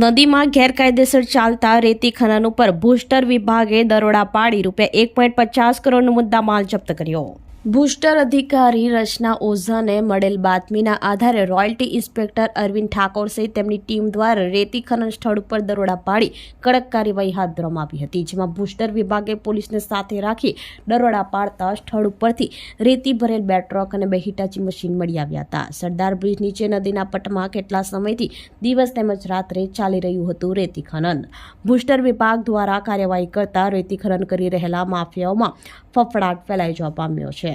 નદીમાં ગેરકાયદેસર ચાલતા રેતી ખનન ઉપર ભૂસ્ટર વિભાગે દરોડા પાડી રૂપિયા એક પોઈન્ટ પચાસ કરોડનો મુદ્દામાલ જપ્ત કર્યો. ભૂસ્ટર અધિકારી રચના ઓઝાને મળેલ બાતમીના આધારે રોયલ્ટી ઇન્સ્પેક્ટર અરવિંદ ઠાકોર સહિત તેમની ટીમ દ્વારા રેતી ખનન સ્થળ ઉપર દરોડા પાડી કડક કાર્યવાહી હાથ ધરવામાં આવી હતી, જેમાં બુસ્ટર વિભાગે પોલીસને સાથે રાખી દરોડા પાડતા સ્થળ ઉપરથી રેતી ભરેલ બે ટ્રક અને બે હિટાચી મશીન મળી આવ્યા હતા. સરદાર બ્રિજ નીચે નદીના પટમાં કેટલા સમયથી દિવસ તેમજ રાત્રે ચાલી રહ્યું હતું રેતી ખનન? બુસ્ટર વિભાગ દ્વારા કાર્યવાહી કરતા રેતી ખનન કરી રહેલા માફિયાઓમાં ફફડાટ ફેલાઈ જવા પામ્યો છે.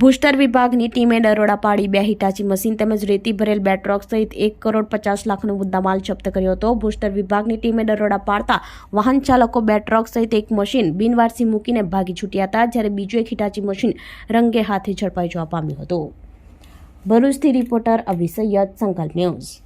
ભૂસ્ટર વિભાગની ટીમે દરોડા પાડી બે હિટાચી મશીન તેમજ રેતી ભરેલ બે ટ્રક સહિત એક કરોડ પચાસ લાખનો મુદ્દામાલ જપ્ત કર્યો હતો. ભૂસ્ટર વિભાગની ટીમે દરોડા પાડતા વાહન ચાલકો બે ટ્રક સહિત એક મશીન બિનવારસી મૂકીને ભાગી છૂટ્યા હતા, જ્યારે બીજું એક હિટાચી મશીન રંગે હાથે ઝડપાઈ જવા પામ્યું હતું. ભરૂચથી રિપોર્ટર અભિસૈયદ સંકલ્પ ન્યૂઝ.